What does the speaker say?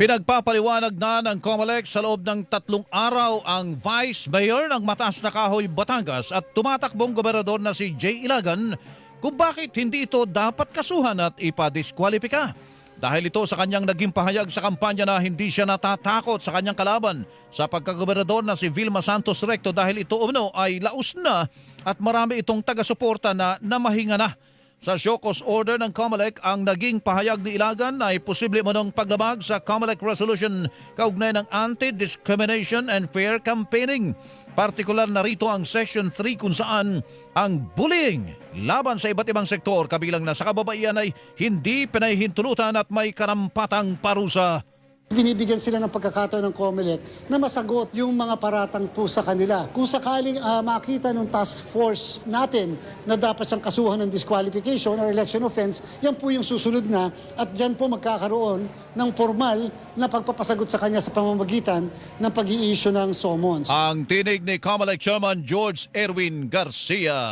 Pinagpapaliwanag na ng COMELEC sa loob ng tatlong araw ang Vice Mayor ng Mataas na Kahoy, Batangas at tumatakbong gobernador na si Jay Ilagan kung bakit hindi ito dapat kasuhan at ipadiskwalipika. Dahil ito sa kanyang naging pahayag sa kampanya na hindi siya natatakot sa kanyang kalaban sa pagkagobernador na si Vilma Santos Recto dahil ito umano ay laos na at marami itong taga-suporta na namahinga na. Sa cause order ng COMELEC, ang naging pahayag ni Ilagan ay posible manong paglabag sa COMELEC resolution kaugnay ng Anti-Discrimination and Fair Campaigning. Partikular na rito ang Section 3 kung saan ang bullying laban sa iba't ibang sektor kabilang na sa kababaihan ay hindi pinahihintulutan at may karampatang parusa. Binibigyan sila ng pagkakataon ng COMELEC na masagot yung mga paratang po sa kanila. Kung sakaling ah, makita ng task force natin na dapat siyang kasuhan ng disqualification or election offense, yan po yung susunod na at dyan po magkakaroon ng formal na pagpapasagot sa kanya sa pamamagitan ng pag-i-issue ng summons. Ang tinig ni COMELEC Chairman George Erwin Garcia.